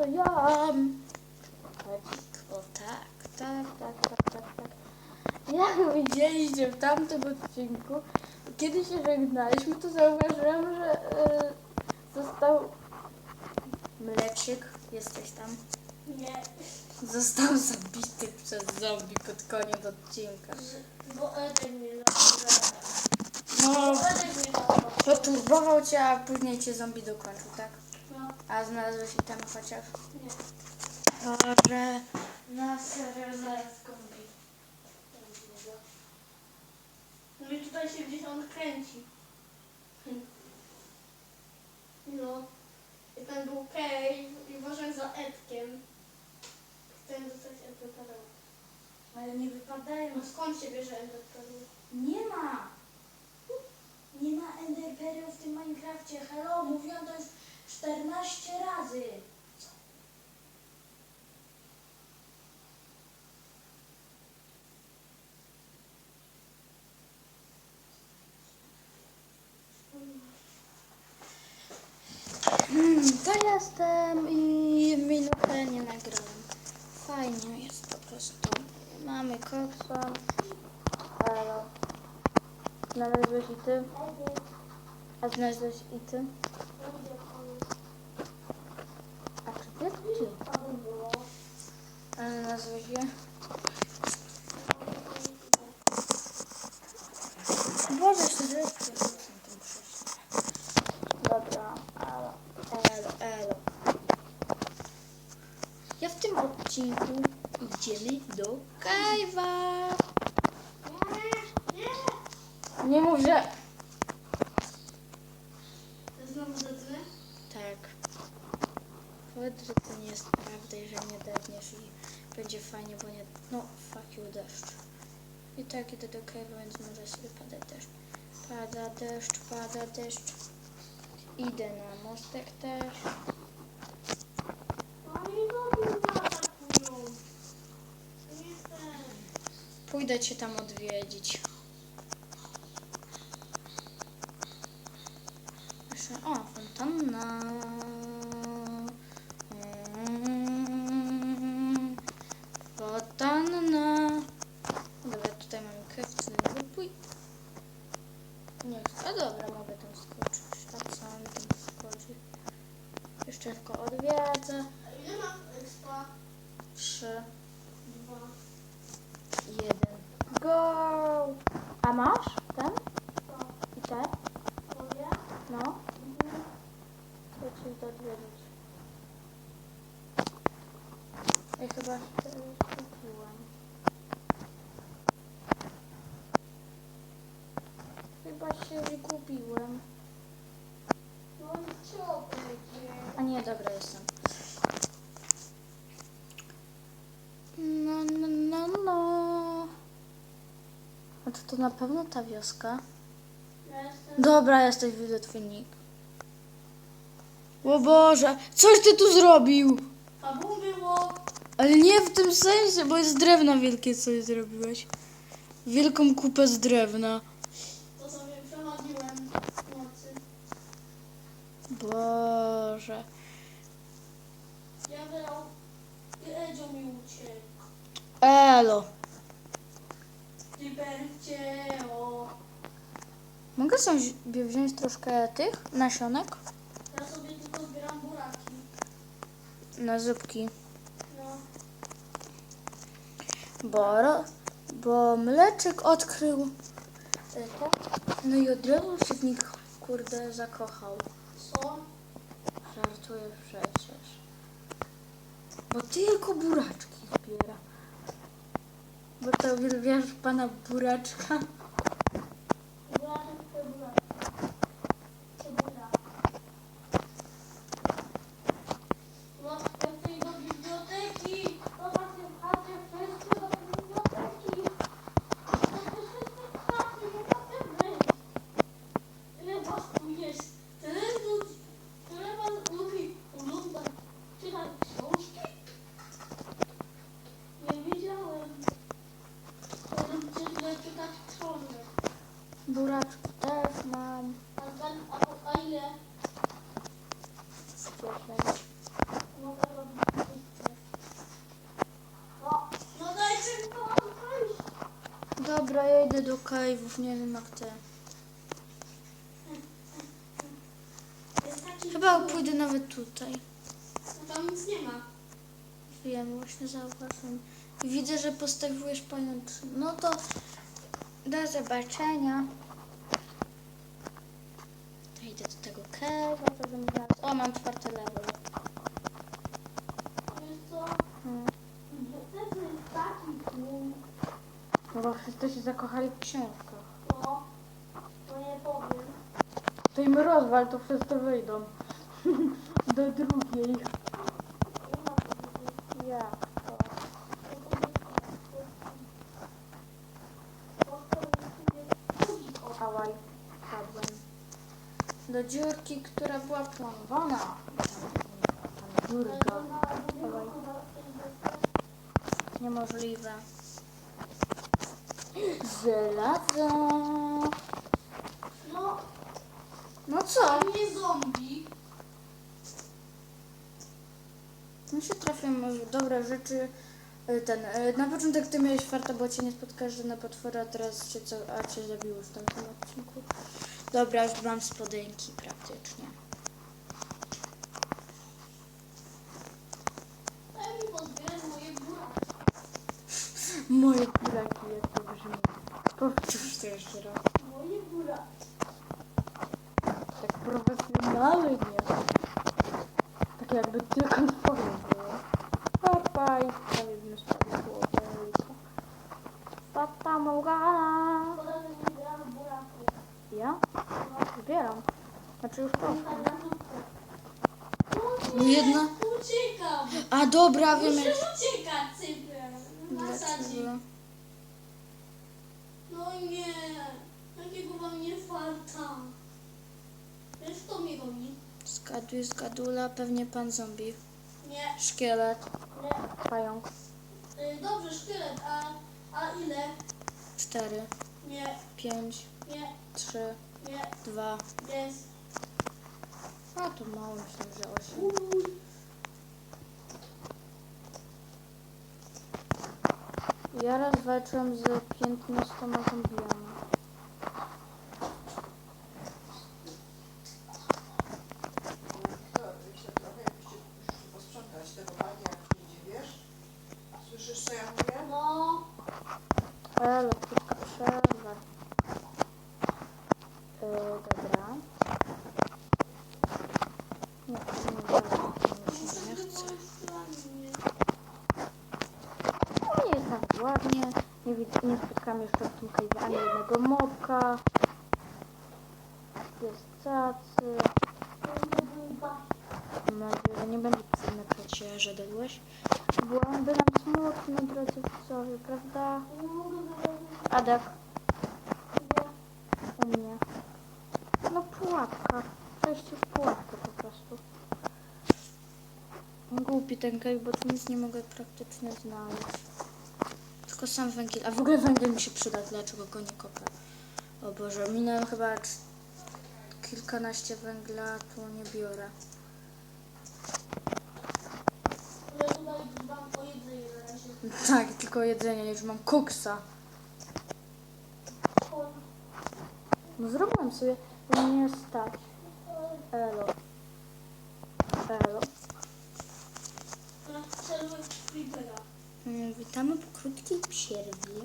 to ja. O tak, tak, tak, tak, tak, tak. Jak widzieliście w tamtym odcinku, kiedy się żegnaliśmy, to zauważyłam, że e, został mleczyk, jesteś tam, Nie, został zabity przez zombie pod koniec odcinka. bo Edek mnie zabrał. No, Edek mnie zabrał. poturbował cię, a później cię zombie dokończył, tak? A znalazłeś tam chociaż? nie. Dobrze. Na serio zaraz zombie. No i tutaj się gdzieś on kręci. No. I ten był cave i uważaj za Edkiem. Chcę dostać Edka Ale nie wypadają. No skąd się bierze Edka Nie ma. Nie ma enderpearlów w tym Minecrafcie. Hello, 14 razy. Hmm, to jestem i minutę nie nagrałem. Fajnie jest po prostu. Mamy koksa. Halo. Znalazłeś i ty? A znalazłeś i ty? A czy ty jest gdzie? A znalazłeś je? Boże, jeszcze rzeczy. Dobra, elo, elo, elo. Ja w tym odcinku idziemy do Kajwa. Nie mów, że... To znowu zadzwonię? Tak. Powiedz, że to nie jest prawda i że nie depniesz i będzie fajnie, bo nie... No, fuck you, deszcz. I tak idę do Kajwa, więc może sobie padać deszcz. Pada deszcz, pada deszcz. Idę na mostek też. Pójdę cię tam odwiedzić. Jeszcze, o, fontanna. Mm, Fontanna. Dobra, tutaj mamy krawcy wypój. Nie, a dobra, mogę tam skoczyć. A co on tam skoczy? Jeszcze tylko odwiedzę. A ile masz expa? Trzy, Dwa. jeden. Go! A masz ten? To. I te? Twoje? No. To ci to odwiedzić. Ja chyba się skupiłam. Chyba się zgubiłem. No i co będzie? A nie, dobra, jestem. No, no, no, no. A to, to na pewno ta wioska? Ja jestem... Dobra, jesteś, widzę twój nick. O Boże, coś ty tu zrobił! A bu było... Ale nie w tym sensie, bo jest drewna wielkie coś zrobiłeś. Wielką kupę z drewna. To sobie przechodziłem w nocy. Boże. Ja wylał... Edzio mi uciekł. Elo. Libercie, o. Mogę sobie wziąć troszkę tych nasionek? Ja sobie tylko zbieram buraki. Na zupki. No. Bo, bo mleczek odkrył. No i od razu się w nich kurde zakochał. Co? Żartuję przecież. Bo tylko buraczki zbiera. Bo to uwielbiasz pana buraczka. Ja idę do cave'ów, nie wiem jak taki Chyba pójdę nawet tutaj. No tam nic nie ma. Wiem, właśnie zauważyłem. I widzę, że postawiłeś pajączkę. No to do zobaczenia. To idę do tego cave'a, to będę zaraz... O, mam czwarty level. Wiesz co? Hmm. Taki cud. No bo wszyscy się zakochali w książkach. No, to nie powiem. To im rozwal, to wszyscy wyjdą. do drugiej. Jak to? Padłem. Do dziurki, która była planowana. Tam dziurka. Niemożliwe. Żelazo. No, No co? nie zombie. No się trafią dobre rzeczy. Y, Ten, y, na początek ty miałeś farta, bo cię nie spotkasz żadne potwory, a teraz cię, co, a cię zabiło w tamtym odcinku. Dobra, już mam spodenki praktycznie. Daj mi pozbierać moje buraki. Moje kuraki, jak to brzmi. Powtórz to jeszcze raz. Moje buraki. Tak profesjonalnie. Tak jakby tylko twoje było. Papaj, prawie bym spadło tylko. Tata Morgana. Szkoda, że nie zbieram buraków. Ja? Zbieram. Znaczy już Tam poszło. na No No nie? No farta. Wiesz, kto mnie goni? Zgaduj, zgadula, pewnie pan zombie. Nie, Szkielet, nie. pająk. Y, dobrze, szkielet, a, a ile? Cztery, Nie, pięć, nie, trzy, nie, dwa. jest. A to mało, myślę, że osiem. Uj. Ja raz walczyłem z 15 zombiami. Wiktor, się trochę jakbyście przyszli posprzątać tego panie, jak przyjdzie, wiesz? Słyszysz, co ja mówię? No, Ale krótka przerwa. Yy, dobra. Nie, to nie bardzo, to mi się nie chce. No nie jest tak ładnie. Nie, spotkałam jeszcze w tym kajwie ani jednego mobka. Jest cacy. Mam nadzieję, że nie będzie pisane przecież, że dadłeś. Byłam, nam smutno, drodzy widzowie, prawda? Adek, u mnie. No pułapka. Przejście w pułapkę po prostu. Głupi ten kaj, bo tu nic nie mogę praktycznie znaleźć. Tylko sam węgiel. A w ogóle węgiel mi się przyda, dlaczego go nie kopę. O Boże, minąłem chyba kilkanaście węgla, tu nie biorę. Tak, tylko jedzenie, już mam koksa. No zrobiłam sobie, bo mnie nie stać. Elo. Elo. Na celu creepera. Mm, Witamy po krótkiej przerwie.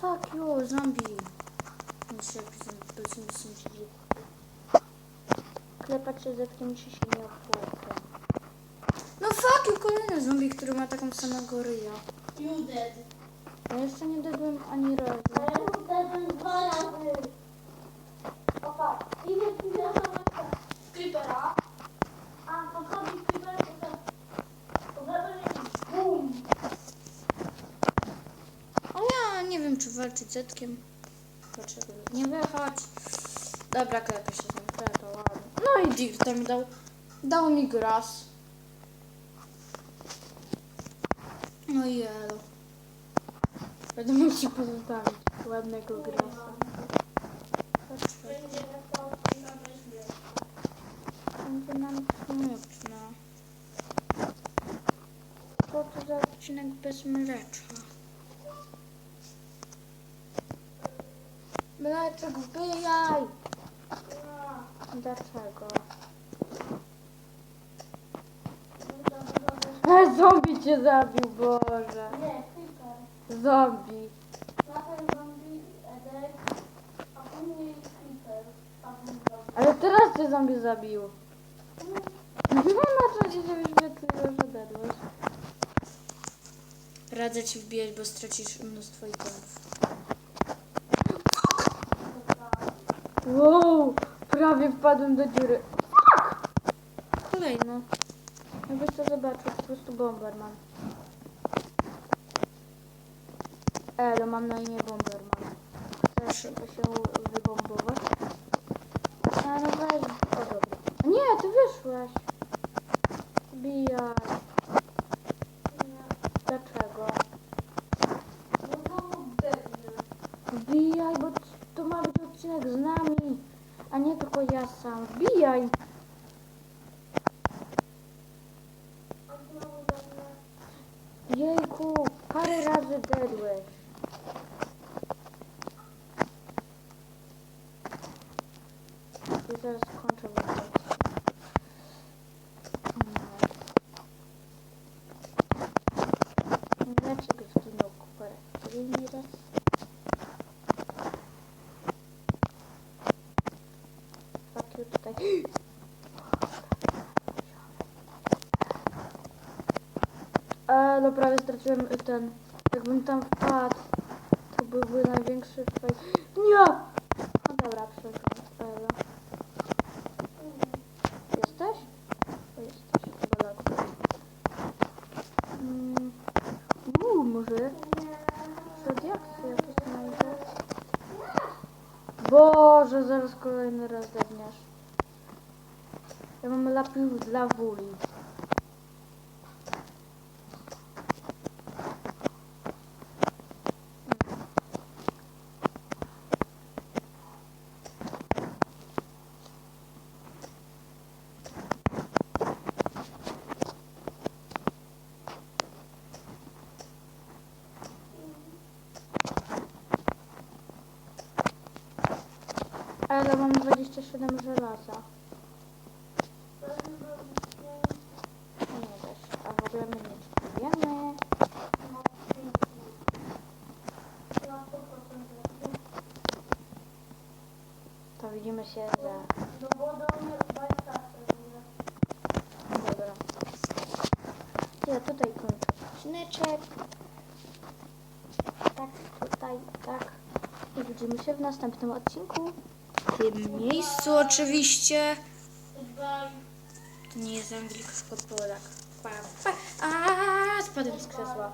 Fuck you, zombie. Muszę bezmyślnie. Klepać się zetkiem ci się nie opłaca. No fuck you, kolejny zombie, który ma taką samego ryja. You dead. Ja jeszcze nie dadłem ani razu. Ja już dwa razy. Opa, idę idę na creepera. A to chodzi creeper, to tak. To deadłem i BUM! A ja walczyć zetkiem. Dlaczego nie wychodź? Dobra, klepę się z klepę, ładnie. No i Dirta mi dał. Dał mi gras. No i elo. Będę mógł ci pozostawić ładnego grasa. Będzie będzie nam smutno. Co to za odcinek? bez mlecza. Mleczek wbijaj! Dlaczego? E, zombie cię zabił, Boże. Nie, creeper. Zombie. Najpierw zombie, Edek, a później creeper. A później zombie. Ale teraz cię zombie zabił. No na czasie się wyświetliło, że dedłeś. Radzę ci wbijać, bo stracisz mnóstwo itemów. Wow, prawie wpadłem do dziury. Fuck! Kolejno. Jakbyś to zobaczył, po prostu bomberman. Elo, mam na imię bomberman. Chcesz się wybombować? A no weź. O dobra. Nie, ty wyszłeś. Bijaj. Dlaczego? No to debil. Wbijaj, bo to ma być odcinek z nami, a nie tylko ja sam. Wbijaj! A znowu debil. Jejku, parę razy dedłeś. I zaraz skończę wyglądać. Mleczek zginął kupę. Kolejny raz. You tutaj. E, no prawie straciłem ten. Jakbym tam wpadł, to byłby największy fajt. Nie! No dobra, przepraszam. Jesteś? O, jesteś. Chyba lag. Mm. Uuu, może radiakcja jakieś znajdę. Boże, zaraz kolejny raz debniesz. Ja mam lapis dla wuli. Ale mam 27 żelaza. Nie da się. A w ogóle my nie wiemy. To widzimy się za... Dobra. Ja tutaj kończę odcineczek. Tak, tutaj, tak. I widzimy się w następnym odcinku. Tym miejscu oczywiście. To nie jest Anglik, tylko Polak. Pa, pa. A, spadłem z krzesła.